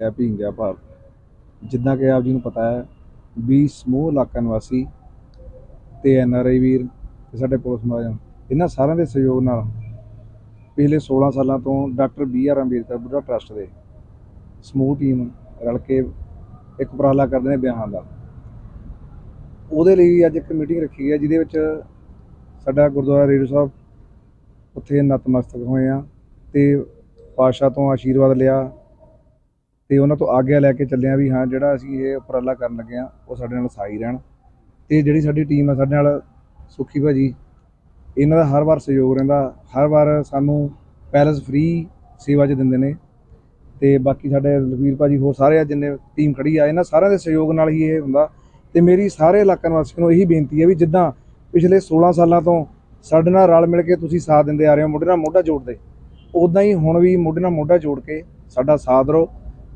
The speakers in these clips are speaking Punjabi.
ਹੈ ਭੀਂਗਿਆ ਭਾਰਤ। ਜਿੱਦਾਂ ਕਿ ਆਪ ਜੀ ਨੂੰ ਪਤਾ ਹੈ ਵੀ ਸਮੂਹ ਇਲਾਕਾ ਨਿਵਾਸੀ ਤੇ ਐਨ ਆਰ ਆਈ ਵੀਰ ਤੇ ਸਾਡੇ ਪੁਲਿਸ ਮੁਲਾਜ਼ਮ, ਇਹਨਾਂ ਸਾਰਿਆਂ ਦੇ ਸਹਿਯੋਗ ਨਾਲ ਪਿਛਲੇ 16 ਸਾਲਾਂ ਤੋਂ doctor B R Ambedkar Buddha trust ਦੇ ਸਮੂਹ ਟੀਮ ਰਲ ਕੇ ਇੱਕ ਉਪਰਾਲਾ ਕਰਦੇ ਨੇ ਵਿਆਹਾਂ ਦਾ। ਉਹਦੇ ਲਈ ਅੱਜ ਇੱਕ ਮੀਟਿੰਗ ਰੱਖੀ ਗਈ ਹੈ, ਜਿਹਦੇ ਵਿੱਚ ਸਾਡਾ ਗੁਰਦੁਆਰਾ ਰੇਰੂ ਸਾਹਿਬ ਉੱਥੇ ਨਤਮਸਤਕ ਹੋਏ ਆ ਤੇ ਪਾਸ਼ਾ ਤੋਂ ਆਸ਼ੀਰਵਾਦ ਲਿਆ ਤੇ ਉਹਨਾਂ ਤੋਂ ਆਗਿਆ ਲੈ ਕੇ ਚੱਲਿਆ ਵੀ ਹਾਂ, ਜਿਹੜਾ ਅਸੀਂ ਇਹ ਉਪਰਾਲਾ ਕਰਨ ਲੱਗੇ ਆ ਉਹ ਸਾਡੇ ਨਾਲ ਸਾਈ ਰਹਿਣ। ਤੇ ਜਿਹੜੀ ਸਾਡੀ ਟੀਮ ਆ, ਸਾਡੇ ਨਾਲ ਸੁਖੀ ਭਾਜੀ, ਇਹਨਾਂ ਦਾ ਹਰ ਵਾਰ ਸਹਿਯੋਗ ਰਹਿੰਦਾ, ਹਰ ਵਾਰ ਸਾਨੂੰ ਪੈਲਸ ਫ੍ਰੀ ਸੇਵਾ 'ਚ ਦਿੰਦੇ ਨੇ। ਤੇ ਬਾਕੀ ਸਾਡੇ ਲਵੀਰ ਭਾਜੀ ਹੋਰ ਸਾਰੇ ਆ ਜਿੰਨੇ ਟੀਮ ਖੜੀ ਆ, ਇਹਨਾਂ ਸਾਰਿਆਂ ਦੇ ਸਹਿਯੋਗ ਨਾਲ ਹੀ ਇਹ ਹੁੰਦਾ। ਤੇ ਮੇਰੀ ਸਾਰੇ ਇਲਾਕਾ ਨਿਵਾਸੀਆਂ ਨੂੰ ਇਹੀ ਬੇਨਤੀ ਹੈ ਵੀ ਜਿੱਦਾਂ ਪਿਛਲੇ 16 ਸਾਲਾਂ ਤੋਂ ਸਾਡੇ ਨਾਲ ਰਲ ਮਿਲ ਕੇ ਤੁਸੀਂ ਸਾਥ ਦਿੰਦੇ ਆ ਰਹੇ ਹੋ, ਮੋਢੇ ਨਾਲ ਮੋਢਾ ਜੋੜਦੇ। ਉਦਾਂ ਹੀ ਹੁਣ ਵੀ ਮੋਢੇ ਨਾਲ ਮੋਢਾ ਜੋੜ ਕੇ ਸਾਡਾ ਸਾਥ ਦਿਓ।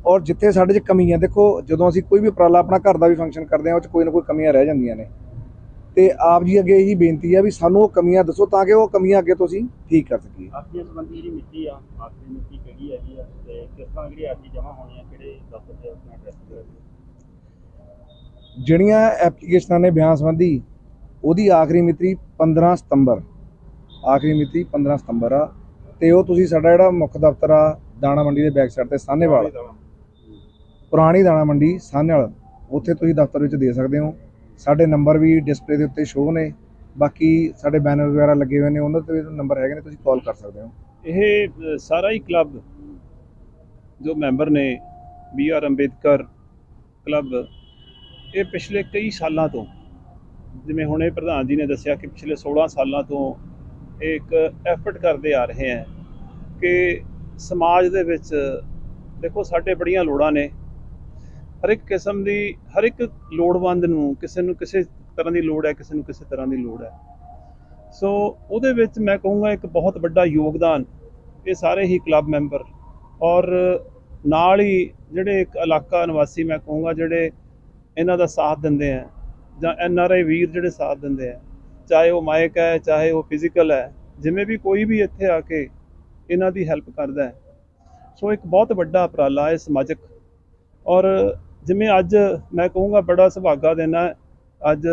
ਔਰ ਜਿੱਥੇ ਸਾਡੇ 'ਚ ਕਮੀਆਂ ਦੇਖੋ ਜਦੋਂ ਅਸੀਂ ਕੋਈ ਵੀ ਉਪਰਾਲਾ ਆਪਣਾ ਘਰ ਦਾ ਵੀ ਫੰਕਸ਼ਨ ਕਰਦੇ ਹਾਂ ਉਹ 'ਚ ਕੋਈ ਨਾ ਕੋਈ ਕਮੀਆਂ ਰਹਿ ਜਾਂਦੀਆਂ ਨੇ। ਤੇ ਆਪ ਜੀ ਅੱਗੇ ਇਹੀ ਬੇਨਤੀ ਹੈ ਵੀ ਸਾਨੂੰ ਉਹ ਕਮੀਆਂ ਦੱਸੋ ਤਾਂ ਕਿ ਉਹ ਕਮੀਆਂ ਅੱਗੇ ਤੋਂ ਅਸੀਂ ਠੀਕ ਕਰ ਸਕੀਏ। ਆਪਣੀ ਸੰਬੰਧੀ ਜਿਹੜੀ ਮਿੱਟੀ ਆ ਆਖਰੀ ਮਿੱਟੀ ਕਿਹੜੀ ਹੈਗੀ ਆ ਤੇ ਕਿਸ ਤਰ੍ਹਾਂ ਜਿਹੜੀ ਅੱਜ ਜਮ੍ਹਾਂ ਹੋਣੀ ਆ ਕਿਹੜੇ ਦਫ਼ਤਰ ਤੇ ਆਪਣਾ ਐਡਰੈਸ ਤੇ ਜਿਹੜੀਆਂ ਐਪਲੀਕੇਸ਼ਨਾਂ ਨੇ ਬਿਆਨ ਸੰਬੰਧੀ ਉਹਦੀ ਆਖਰੀ ਮਿਤੀ 15 ਸਤੰਬਰ। ਆਖਰੀ ਮਿਤੀ 15 ਸਤੰਬਰ ਆ ਤੇ ਉਹ ਤੁਸੀਂ ਸਾਡਾ ਜਿਹੜਾ ਮੁੱਖ ਦਫ਼ਤਰ ਆ ਦਾਣਾ ਮੰਡੀ ਦੇ ਬੈਕ ਸਾਈਡ ਤੇ ਸਾਹਨੇਵਾਲ ਪੁਰਾਣੀ ਦਾਣਾ ਮੰਡੀ ਸਾਹਨੇਵਾਲ ਉੱਥੇ ਤੁਸੀਂ ਦਫ਼ਤਰ ਵਿੱਚ ਦੇ ਸਕਦੇ ਹੋ। ਸਾਡੇ ਨੰਬਰ ਵੀ ਡਿਸਪਲੇ ਦੇ ਉੱਤੇ ਸ਼ੋਅ ਨੇ। ਬਾਕੀ ਸਾਡੇ ਬੈਨਰ ਵਗੈਰਾ ਲੱਗੇ ਹੋਏ ਨੇ, ਉਹਨਾਂ ਤੇ ਨੰਬਰ ਹੈਗੇ ਨੇ, ਤੁਸੀਂ ਕਾਲ ਕਰ ਸਕਦੇ ਹੋ। ਇਹ ਸਾਰਾ ਹੀ ਕਲੱਬ ਜੋ ਮੈਂਬਰ ਨੇ ਬੀ ਆਰ ਅੰਬੇਦਕਰ ਕਲੱਬ ਇਹ ਪਿਛਲੇ ਕਈ ਸਾਲਾਂ ਤੋਂ, ਜਿਵੇਂ ਹੁਣੇ ਪ੍ਰਧਾਨ ਜੀ ਨੇ ਦੱਸਿਆ ਕਿ ਪਿਛਲੇ 16 ਸਾਲਾਂ ਤੋਂ ਇਹ ਇੱਕ ਐਫਰਟ ਕਰਦੇ ਆ ਰਹੇ ਹੈ ਕਿ ਸਮਾਜ ਦੇ ਵਿੱਚ ਦੇਖੋ, ਸਾਡੇ ਬੜੀਆਂ ਲੋੜਾਂ ਨੇ। ਹਰ ਇੱਕ ਕਿਸਮ ਦੀ, ਹਰ ਇੱਕ ਲੋੜਵੰਦ ਨੂੰ ਕਿਸੇ ਨੂੰ ਕਿਸੇ ਤਰ੍ਹਾਂ ਦੀ ਲੋੜ ਹੈ, ਕਿਸੇ ਨੂੰ ਕਿਸੇ ਤਰ੍ਹਾਂ ਦੀ ਲੋੜ ਹੈ। ਸੋ ਉਹਦੇ ਵਿੱਚ ਮੈਂ ਕਹੂੰਗਾ ਇੱਕ ਬਹੁਤ ਵੱਡਾ ਯੋਗਦਾਨ ਇਹ ਸਾਰੇ ਹੀ ਕਲੱਬ ਮੈਂਬਰ ਔਰ ਨਾਲ ਹੀ ਜਿਹੜੇ ਇੱਕ ਇਲਾਕਾ ਨਿਵਾਸੀ ਮੈਂ ਕਹੂੰਗਾ ਜਿਹੜੇ ਇਹਨਾਂ ਦਾ ਸਾਥ ਦਿੰਦੇ ਆ ਜਾਂ ਐਨ ਆਰ ਆਈ ਵੀਰ ਜਿਹੜੇ ਸਾਥ ਦਿੰਦੇ ਆ ਚਾਹੇ ਉਹ ਮਾਇਕ ਹੈ, ਚਾਹੇ ਉਹ ਫਿਜ਼ੀਕਲ ਹੈ, ਜਿਵੇਂ ਵੀ ਕੋਈ ਵੀ ਇੱਥੇ ਆ ਕੇ ਇਹਨਾਂ ਦੀ ਹੈਲਪ ਕਰਦਾ ਹੈ। ਸੋ ਇੱਕ ਬਹੁਤ ਵੱਡਾ ਉਪਰਾਲਾ ਹੈ ਸਮਾਜਿਕ ਔਰ ਜਿਵੇਂ ਅੱਜ ਮੈਂ ਕਹੂੰਗਾ ਬੜਾ ਸੁਭਾਗਾ ਦਿਨ ਹੈ। ਅੱਜ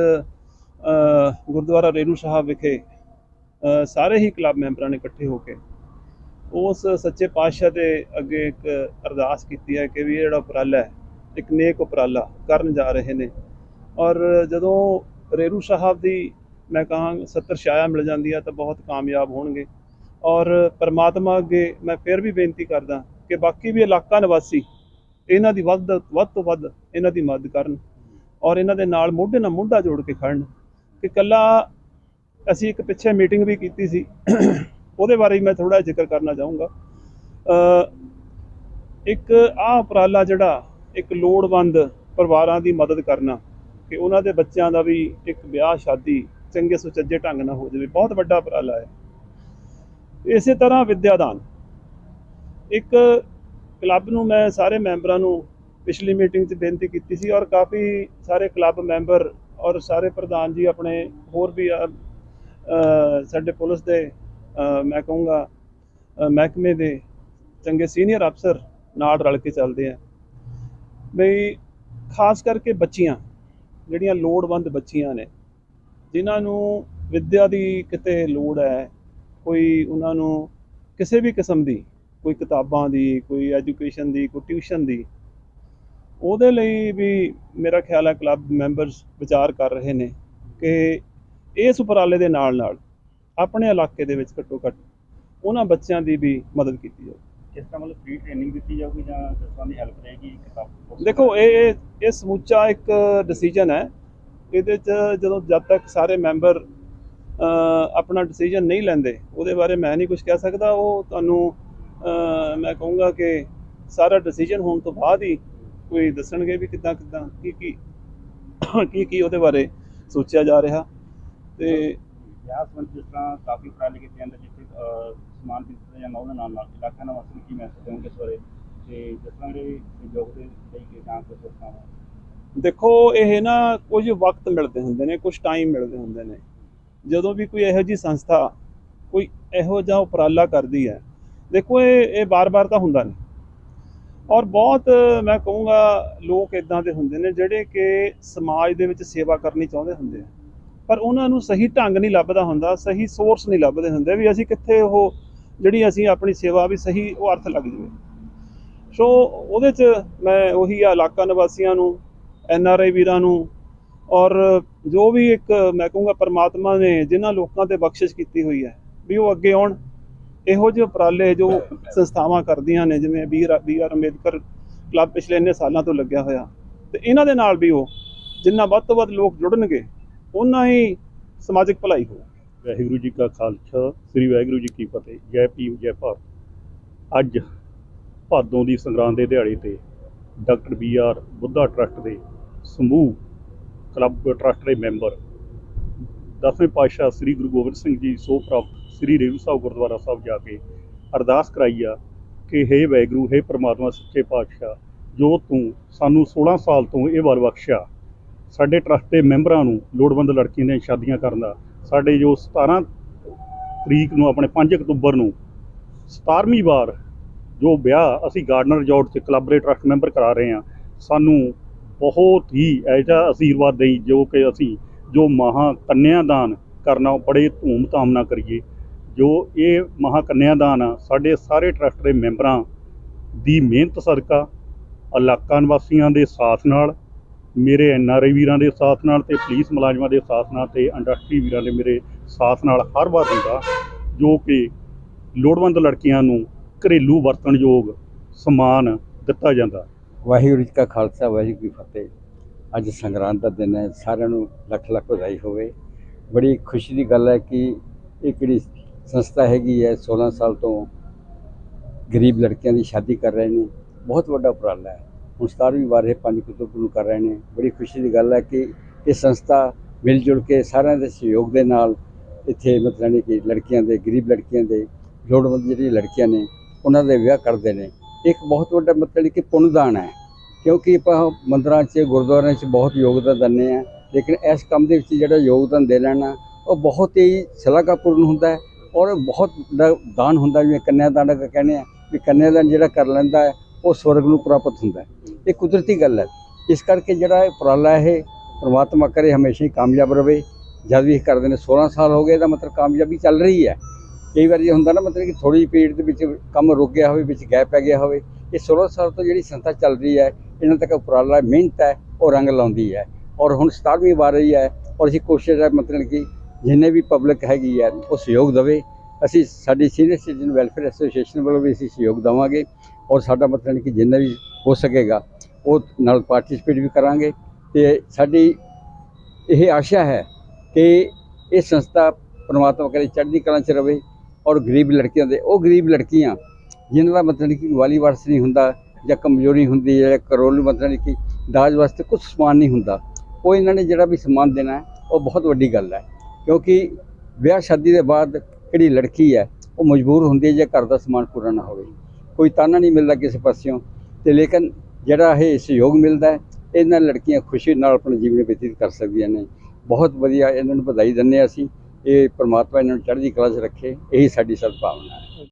ਗੁਰਦੁਆਰਾ ਰੇਰੂ ਸਾਹਿਬ ਵਿਖੇ ਸਾਰੇ ਹੀ ਕਲੱਬ ਮੈਂਬਰਾਂ ਨੇ ਇਕੱਠੇ ਹੋ ਕੇ ਉਸ ਸੱਚੇ ਪਾਤਸ਼ਾਹ ਦੇ ਅੱਗੇ ਇੱਕ ਅਰਦਾਸ ਕੀਤੀ ਹੈ ਕਿ ਵੀ ਇਹ ਜਿਹੜਾ ਉਪਰਾਲਾ ਹੈ, ਇੱਕ ਨੇਕ ਉਪਰਾਲਾ ਕਰਨ ਜਾ ਰਹੇ ਨੇ। ਔਰ ਜਦੋਂ ਰੇਰੂ ਸਾਹਿਬ ਦੀ ਮੈਂ ਕਹਾਂ ਸੱਤਰ ਛਾਇਆ ਮਿਲ ਜਾਂਦੀ ਹੈ ਤਾਂ ਬਹੁਤ ਕਾਮਯਾਬ ਹੋਣਗੇ। ਔਰ ਪਰਮਾਤਮਾ ਅੱਗੇ ਮੈਂ ਫਿਰ ਵੀ ਬੇਨਤੀ ਕਰਦਾ ਕਿ ਬਾਕੀ ਵੀ ਇਲਾਕਾ ਨਿਵਾਸੀ ਇਹਨਾਂ ਦੀ ਵੱਧ ਵੱਧ ਤੋਂ ਵੱਧ ਇਹਨਾਂ ਦੀ ਮਦਦ ਕਰਨ ਔਰ ਇਹਨਾਂ ਦੇ ਨਾਲ ਮੋਢੇ ਨਾਲ ਮੋਢਾ ਜੋੜ ਕੇ ਖੜਨ ਕਿ ਕੱਲਾ ਅਸੀਂ ਇੱਕ ਪਿੱਛੇ ਮੀਟਿੰਗ ਵੀ ਕੀਤੀ ਸੀ, ਉਹਦੇ ਬਾਰੇ ਵੀ ਮੈਂ ਥੋੜਾ ਜ਼ਿਕਰ ਕਰਨਾ ਚਾਹੂੰਗਾ। ਇੱਕ ਆਹ ਉਪਰਾਲਾ ਜਿਹੜਾ ਇੱਕ ਲੋੜਵੰਦ ਪਰਿਵਾਰਾਂ ਦੀ ਮਦਦ ਕਰਨਾ ਕਿ ਉਹਨਾਂ ਦੇ ਬੱਚਿਆਂ ਦਾ ਵੀ ਇੱਕ ਵਿਆਹ ਸ਼ਾਦੀ ਚੰਗੇ ਸੁਚੱਜੇ ਢੰਗ ਨਾਲ ਹੋ ਜਾਵੇ, ਬਹੁਤ ਵੱਡਾ ਉਪਰਾਲਾ ਹੈ। ਇਸੇ ਤਰ੍ਹਾਂ ਵਿਦਿਆਦਾਨ ਇੱਕ ਕਲੱਬ ਨੂੰ ਮੈਂ ਸਾਰੇ ਮੈਂਬਰਾਂ ਨੂੰ ਪਿਛਲੀ ਮੀਟਿੰਗ 'ਚ ਬੇਨਤੀ ਕੀਤੀ ਸੀ ਔਰ ਕਾਫੀ ਸਾਰੇ ਕਲੱਬ ਮੈਂਬਰ ਔਰ ਸਾਰੇ ਪ੍ਰਧਾਨ ਜੀ ਆਪਣੇ ਹੋਰ ਵੀ ਸਾਡੇ ਪੁਲਿਸ ਦੇ ਮੈਂ ਕਹੂੰਗਾ ਮਹਿਕਮੇ ਦੇ ਚੰਗੇ ਸੀਨੀਅਰ ਅਫਸਰ ਨਾਲ ਰਲ ਕੇ ਚੱਲਦੇ ਆ। ਬਈ ਖਾਸ ਕਰਕੇ ਬੱਚੀਆਂ, ਜਿਹੜੀਆਂ ਲੋੜਵੰਦ ਬੱਚੀਆਂ ਨੇ, ਜਿਨ੍ਹਾਂ ਨੂੰ ਵਿੱਦਿਆ ਦੀ ਕਿਤੇ ਲੋੜ ਹੈ, ਕੋਈ ਉਹਨਾਂ ਨੂੰ ਕਿਸੇ ਵੀ ਕਿਸਮ ਦੀ ਕੋਈ ਕਿਤਾਬਾਂ ਦੀ ਕੋਈ ਐਜੂਕੇਸ਼ਨ ਦੀ ਕੋਈ ਟਿਊਸ਼ਨ ਦੀ ਉਹਦੇ ਲਈ ਵੀ ਮੇਰਾ ਖਿਆਲ ਹੈ ਕਲੱਬ ਮੈਂਬਰਸ ਵਿਚਾਰ ਕਰ ਰਹੇ ਨੇ ਕਿ ਇਸ ਉਪਰਾਲੇ ਦੇ ਨਾਲ ਨਾਲ ਆਪਣੇ ਇਲਾਕੇ ਦੇ ਵਿੱਚ ਘੱਟੋ ਘੱਟ ਉਹਨਾਂ ਬੱਚਿਆਂ ਦੀ ਵੀ ਮਦਦ ਕੀਤੀ ਜਾਵੇ ਕਿਸ ਤਰ੍ਹਾਂ ਮਤਲਬ ਫ੍ਰੀ ਟ੍ਰੇਨਿੰਗ ਦਿੱਤੀ ਜਾਊਗੀ ਜਾਂ ਕਿਸ ਤਰ੍ਹਾਂ ਦੀ ਹੈਲਪ ਰਹੇਗੀ ਕਿਤਾਬ ਦੇਖੋ ਇਹ ਇਹ ਸਮੁੱਚਾ ਇੱਕ ਡਿਸੀਜਨ ਹੈ। ਇਹਦੇ ਚ ਜਦੋਂ ਜਦ ਤੱਕ ਸਾਰੇ ਮੈਂਬਰ ਆਪਣਾ ਡਿਸੀਜਨ ਨਹੀਂ ਲੈਂਦੇ ਉਹਦੇ ਬਾਰੇ ਮੈਂ ਨਹੀਂ ਕੁਝ ਕਹਿ ਸਕਦਾ। ਉਹ ਤੁਹਾਨੂੰ ਮੈਂ ਕਹੂੰਗਾ ਕਿ ਸਾਰਾ ਡਿਸੀਜਨ ਹੋਣ ਤੋਂ ਬਾਅਦ ਹੀ ਕੋਈ ਦੱਸਣਗੇ ਵੀ ਕਿੱਦਾਂ ਕਿੱਦਾਂ ਕੀ ਕੀ ਕੀ ਕੀ ਉਹਦੇ ਬਾਰੇ ਸੋਚਿਆ ਜਾ ਰਿਹਾ। ਤੇ ਵਿਆਹ ਸੰਬੰਧ ਜਿਸ ਤਰ੍ਹਾਂ ਕਾਫੀ ਉਪਰਾਲੇ ਕੀਤੇ ਜਾਂਦੇ ਜਿੱਥੇ ਅਹ, ਸਮਾਨ ਦਿੱਤਾ ਜਾਂਦਾ ਉਹਦੇ ਨਾਲ ਨਾਲ ਇਲਾਕਾ ਨਿਵਾਸੀ ਨੂੰ ਕੀ ਮੈਸੇਜ ਦੇਣਗੇ ਇਸ ਬਾਰੇ? ਤੇ ਜਿਸ ਤਰ੍ਹਾਂ ਜਿਹੜੇ ਸਹਿਯੋਗ ਦੇ ਲਈ ਕਿ ਜਾਂ ਕੁਝ ਤਰ੍ਹਾਂ ਦੇਖੋ ਇਹ ਨਾ ਕੁਝ ਵਕਤ ਮਿਲਦੇ ਹੁੰਦੇ ਨੇ ਕੁਝ ਟਾਈਮ ਮਿਲਦੇ ਹੁੰਦੇ ਨੇ। ਜਦੋਂ ਵੀ ਕੋਈ ਇਹੋ ਜੀ ਸੰਸਥਾ ਕੋਈ ਇਹੋ ਜਿਹਾ ਉਪਰਾਲਾ ਕਰਦੀ ਹੈ ਦੇਖੋ, ਇਹ ਇਹ ਬਾਰ-ਬਾਰ ਤਾਂ ਹੁੰਦਾ ਨਹੀਂ। ਔਰ ਬਹੁਤ, ਮੈਂ ਕਹੂੰਗਾ, ਲੋਕ ਇਦਾਂ ਦੇ ਹੁੰਦੇ ਨੇ ਜਿਹੜੇ ਕਿ ਸਮਾਜ ਦੇ ਵਿੱਚ ਸੇਵਾ ਕਰਨੀ ਚਾਹੁੰਦੇ ਹੁੰਦੇ ਆ। ਪਰ ਉਹਨਾਂ ਨੂੰ ਸਹੀ ਢੰਗ ਨਹੀਂ ਲੱਭਦਾ ਹੁੰਦਾ, ਸਹੀ ਸੋਰਸ ਨਹੀਂ ਲੱਭਦੇ ਹੁੰਦੇ ਵੀ ਅਸੀਂ ਕਿੱਥੇ ਉਹ, ਜਿਹੜੀ ਅਸੀਂ ਆਪਣੀ ਸੇਵਾ ਵੀ ਸਹੀ, ਉਹ ਅਰਥ ਲੱਗ ਜਾਵੇ। ਸੋ ਉਹਦੇ 'ਚ ਮੈਂ ਉਹੀ ਆ, ਇਲਾਕਾ ਨਿਵਾਸੀਆਂ ਨੂੰ, ਐਨ ਆਰ ਆਈ ਵੀਰਾਂ ਨੂੰ, ਔਰ ਜੋ ਵੀ ਇੱਕ, ਮੈਂ ਕਹੂੰਗਾ, ਪਰਮਾਤਮਾ ਨੇ ਜਿਨ੍ਹਾਂ ਲੋਕਾਂ ਤੇ ਬਖਸ਼ਿਸ਼ ਕੀਤੀ ਹੋਈ ਹੈ, ਵੀ ਉਹ ਅੱਗੇ ਆਉਣ। ਇਹੋ ਜਿਹੇ ਉਪਰਾਲੇ ਜੋ ਸੰਸਥਾਵਾਂ ਕਰਦੀਆਂ ਨੇ, ਜਿਵੇਂ B R B R Ambedkar club ਪਿਛਲੇ ਇੰਨੇ ਸਾਲਾਂ ਤੋਂ ਲੱਗਿਆ ਹੋਇਆ। ਤੇ ਇਹਨਾਂ ਦੇ ਨਾਲ ਵੀ ਉਹ, ਜਿੰਨਾ ਵੱਧ ਤੋਂ ਵੱਧ ਲੋਕ ਜੁੜਨਗੇ ਉਹਨਾਂ ਹੀ ਸਮਾਜਿਕ ਭਲਾਈ ਹੋਊ। ਵਾਹਿਗੁਰੂ ਜੀ ਕਾ ਖਾਲਸਾ, ਸ੍ਰੀ ਵਾਹਿਗੁਰੂ ਜੀ ਕੀ ਫਤਿਹ। ਜੈ ਭੀਮ, ਜੈ ਭਾਰਤ। ਅੱਜ ਭਾਦੋਂ ਦੀ ਸੰਗਰਾਂਦ ਦੇ ਦਿਹਾੜੇ ਤੇ doctor B R Buddha trust ਦੇ ਸਮੂਹ ਕਲੱਬ ਟਰੱਸਟ ਦੇ ਮੈਂਬਰ ਦਸਵੇਂ ਪਾਤਸ਼ਾਹ ਸ੍ਰੀ ਗੁਰੂ ਗੋਬਿੰਦ ਸਿੰਘ ਜੀ ਸੋ ਪ੍ਰਾਪਤ ਸ੍ਰੀ ਰੇਰੂ ਸਾਹਿਬ ਗੁਰਦੁਆਰਾ ਸਾਹਿਬ ਜਾ ਕੇ ਅਰਦਾਸ ਕਰਾਈ ਆ ਕਿ ਹੇ ਵਾਹਿਗੁਰੂ, ਹੇ ਪ੍ਰਮਾਤਮਾ, ਸੱਚੇ ਪਾਤਸ਼ਾਹ, ਜੋ ਤੂੰ ਸਾਨੂੰ 16 ਸਾਲ ਤੋਂ ਇਹ ਵਰ ਬਖਸ਼ਿਆ, ਸਾਡੇ ਟਰੱਸਟ ਦੇ ਮੈਂਬਰਾਂ ਨੂੰ ਲੋੜਵੰਦ ਲੜਕੀਆਂ ਦੀਆਂ ਸ਼ਾਦੀਆਂ ਕਰਨ ਦਾ, ਸਾਡੇ ਜੋ 17 ਤਰੀਕ ਨੂੰ ਆਪਣੇ 5 ਅਕਤੂਬਰ ਨੂੰ 17ਵੀਂ ਵਾਰ ਜੋ ਵਿਆਹ ਅਸੀਂ ਗਾਰਡਨਰ ਰਿਜ਼ੋਰਟ 'ਚ ਕਲੱਬਰੇ ਟਰੱਸਟ ਮੈਂਬਰ ਕਰਾ ਰਹੇ ਹਾਂ, ਸਾਨੂੰ ਬਹੁਤ ਹੀ ਐਜਾ ਆਸ਼ੀਰਵਾਦ ਦੇਈ ਜੋ ਕਿ ਅਸੀਂ ਜੋ ਮਹਾ ਕੰਨਿਆਦਾਨ ਕਰਨਾ, ਬੜੇ ਧੂਮ-ਧਾਮ ਨਾਲ ਕਰੀਏ। ਜੋ ਇਹ ਮਹਾ ਕੰਨਿਆਦਾਨ ਆ, ਸਾਡੇ ਸਾਰੇ ਟਰੱਸਟ ਦੇ ਮੈਂਬਰਾਂ ਦੀ ਮਿਹਨਤ ਸਦਕਾ ਇਲਾਕਾ ਨਿਵਾਸੀਆਂ ਦੇ ਸਾਥ ਨਾਲ, ਮੇਰੇ ਐਨਆਰਆਈ ਵੀਰਾਂ ਦੇ ਸਾਥ ਨਾਲ ਤੇ ਪੁਲਿਸ ਮੁਲਾਜ਼ਮਾਂ ਦੇ ਸਾਥ ਨਾਲ ਤੇ ਇੰਡਸਟਰੀ ਵੀਰਾਂ ਦੇ ਮੇਰੇ ਸਾਥ ਨਾਲ ਹਰ ਵਾਰ ਹੁੰਦਾ ਜੋ ਕਿ ਲੋੜਵੰਦ ਲੜਕੀਆਂ ਨੂੰ ਘਰੇਲੂ ਵਰਤਣਯੋਗ ਸਮਾਨ ਦਿੱਤਾ ਜਾਂਦਾ। ਵਾਹਿਗੁਰੂ ਜੀ ਕਾ ਖਾਲਸਾ, ਵਾਹਿਗੁਰੂ ਜੀ ਕੀ ਫਤਿਹ। ਅੱਜ ਸੰਗਰਾਂਦ ਦਾ ਦਿਨ ਹੈ, ਸਾਰਿਆਂ ਨੂੰ ਲੱਖ ਲੱਖ ਵਧਾਈ ਹੋਵੇ। ਬੜੀ ਖੁਸ਼ੀ ਦੀ ਗੱਲ ਹੈ ਕਿ ਇਹ ਕਿਹੜੀ ਸੰਸਥਾ ਹੈਗੀ ਹੈ 16 ਸਾਲ ਤੋਂ ਗਰੀਬ ਲੜਕੀਆਂ ਦੀ ਸ਼ਾਦੀ ਕਰ ਰਹੇ ਨੇ। ਬਹੁਤ ਵੱਡਾ ਉਪਰਾਲਾ ਹੈ। ਹੁਣ 17ਵੀਂ ਵਾਰ ਇਹ ਪੰਜ ਅਕਤੂਬਰ ਨੂੰ ਕਰ ਰਹੇ ਨੇ। ਬੜੀ ਖੁਸ਼ੀ ਦੀ ਗੱਲ ਹੈ ਕਿ ਇਹ ਸੰਸਥਾ ਮਿਲ ਜੁਲ ਕੇ ਸਾਰਿਆਂ ਦੇ ਸਹਿਯੋਗ ਦੇ ਨਾਲ ਇੱਥੇ ਮਤਲਬ ਕਿ ਲੜਕੀਆਂ ਦੇ, ਗਰੀਬ ਲੜਕੀਆਂ ਦੇ, ਲੋੜਵੰਦ ਜਿਹੜੀਆਂ ਲੜਕੀਆਂ ਨੇ, ਉਹਨਾਂ ਦੇ ਵਿਆਹ ਕਰਦੇ ਨੇ। ਇੱਕ ਬਹੁਤ ਵੱਡਾ ਮਤਲਬ ਕਿ ਪੁੰਨਦਾਨ ਹੈ, ਕਿਉਂਕਿ ਆਪਾਂ ਮੰਦਰਾਂ 'ਚ, ਗੁਰਦੁਆਰਿਆਂ 'ਚ ਬਹੁਤ ਯੋਗਦਾਨ ਦਿੰਦੇ ਆ ਲੇਕਿਨ ਇਸ ਕੰਮ ਦੇ ਵਿੱਚ ਜਿਹੜਾ ਯੋਗਦਾਨ ਦੇ ਲੈਣਾ, ਉਹ ਬਹੁਤ ਹੀ ਸ਼ਲਾਘਾਪੂਰਨ ਹੁੰਦਾ ਹੈ। ਔਰ ਬਹੁਤ ਦਾਨ ਹੁੰਦਾ ਜਿਵੇਂ ਕੰਨਿਆਦਾਨ ਦਾ ਕਹਿੰਦੇ ਆ, ਵੀ ਕੰਨਿਆ ਕੰਨਿਆਦਾਨ ਜਿਹੜਾ ਕਰ ਲੈਂਦਾ ਹੈ, ਉਹ ਸਵਰਗ ਨੂੰ ਪ੍ਰਾਪਤ ਹੁੰਦਾ ਇਹ ਕੁਦਰਤੀ ਗੱਲ ਹੈ। ਇਸ ਕਰਕੇ ਜਿਹੜਾ ਇਹ ਉਪਰਾਲਾ ਇਹ ਪਰਮਾਤਮਾ ਕਰੇ, ਹਮੇਸ਼ਾ ਹੀ ਕਾਮਯਾਬ ਰਵੇ। ਜਦ ਵੀ ਇਹ ਕਰਦੇ ਨੇ 16 ਸਾਲ ਹੋ ਗਏ, ਇਹਦਾ ਮਤਲਬ ਕਾਮਯਾਬੀ ਚੱਲ ਰਹੀ ਹੈ। ਕਈ ਵਾਰ ਇਹ ਹੁੰਦਾ ਨਾ, ਮਤਲਬ ਕਿ ਥੋੜੀ ਪੀੜ ਦੇ ਵਿੱਚ ਕੰਮ ਰੁਕ ਗਿਆ ਹੋਵੇ, ਵਿੱਚ ਗੈਪ ਪੈ ਗਿਆ ਹੋਵੇ। ਇਹ 16 ਸਾਲ ਤੋਂ ਜਿਹੜੀ ਸੰਸਥਾ ਚੱਲ ਰਹੀ ਹੈ, ਇਹਨਾਂ ਤੱਕ ਉਪਰਾਲਾ ਮਿਹਨਤ ਹੈ, ਉਹ ਰੰਗ ਲਾਉਂਦੀ ਹੈ। ਔਰ ਹੁਣ 17ਵੀਂ ਵਾਰ ਰਹੀ ਹੈ, ਔਰ ਅਸੀਂ ਕੋਸ਼ਿਸ਼ ਹੈ ਮਤਲਬ ਕਿ ਜਿੰਨੇ ਵੀ ਪਬਲਿਕ ਹੈਗੀ ਹੈ ਉਹ ਸਹਿਯੋਗ ਦੇਵੇ। ਅਸੀਂ ਸਾਡੀ ਸੀਨੀਅਰ ਸਿਟੀਜ਼ਨ ਵੈਲਫੇਅਰ ਐਸੋਸੀਏਸ਼ਨ ਵੱਲੋਂ ਵੀ ਅਸੀਂ ਸਹਿਯੋਗ ਦੇਵਾਂਗੇ ਔਰ ਸਾਡਾ ਮਤਲਬ ਕਿ ਜਿੰਨਾ ਵੀ ਹੋ ਸਕੇਗਾ, ਉਹ ਨਾਲ ਪਾਰਟਿਸਿਪੇਟ ਵੀ ਕਰਾਂਗੇ। ਤੇ ਸਾਡੀ ਇਹ ਆਸ਼ਾ ਹੈ ਕਿ ਇਹ ਸੰਸਥਾ ਪਰਮਾਤਮਾ ਕਰੇ, ਚੜ੍ਹਦੀ ਕਲਾ 'ਚ ਰਵੇ ਔਰ ਗਰੀਬ ਲੜਕੀਆਂ ਦੇ, ਉਹ ਗਰੀਬ ਲੜਕੀਆਂ ਜਿਨ੍ਹਾਂ ਦਾ ਮਤਲਬ ਕਿ ਵਾਲੀ ਵਾਰਸ ਨਹੀਂ ਹੁੰਦਾ ਜਾਂ ਕਮਜ਼ੋਰੀ ਹੁੰਦੀ ਹੈ ਜਾਂ ਕਰੋਲ ਮਤਲਬ ਕਿ ਦਾਜ ਵਾਸਤੇ ਕੁਝ ਸਮਾਨ ਨਹੀਂ ਹੁੰਦਾ, ਉਹ ਇਹਨਾਂ ਨੇ ਜਿਹੜਾ ਵੀ ਸਮਾਨ ਦੇਣਾ ਉਹ ਬਹੁਤ ਵੱਡੀ ਗੱਲ ਹੈ। ਕਿਉਂਕਿ ਵਿਆਹ ਸ਼ਾਦੀ ਦੇ ਬਾਅਦ ਜਿਹੜੀ ਲੜਕੀ ਹੈ, ਉਹ ਮਜਬੂਰ ਹੁੰਦੀ ਹੈ ਜੇ ਘਰ ਦਾ ਸਮਾਨ ਪੂਰਾ ਨਾ ਹੋਵੇ। ਕੋਈ ਤਾਨਾ ਨਹੀਂ ਮਿਲਦਾ ਕਿਸੇ ਪਾਸਿਓਂ ਤੇ ਲੇਕਿਨ ਜਿਹੜਾ ਇਹ ਸਹਿਯੋਗ ਮਿਲਦਾ ਇਹਨਾਂ ਲੜਕੀਆਂ ਖੁਸ਼ੀ ਨਾਲ ਆਪਣਾ ਜੀਵਨ ਬਤੀਤ ਕਰ ਸਕਦੀਆਂ ਨੇ। ਬਹੁਤ ਵਧੀਆ ਇਹਨਾਂ ਨੂੰ ਵਧਾਈ ਦਿੰਦੇ ਹਾਂ ਅਸੀਂ। ਇਹ ਪਰਮਾਤਮਾ ਇਹਨਾਂ ਨੂੰ ਚੜ੍ਹਦੀ ਕਲਾ 'ਚ ਰੱਖੇ। ਇਹੀ ਸਾਡੀ ਸਦਭਾਵਨਾ ਹੈ।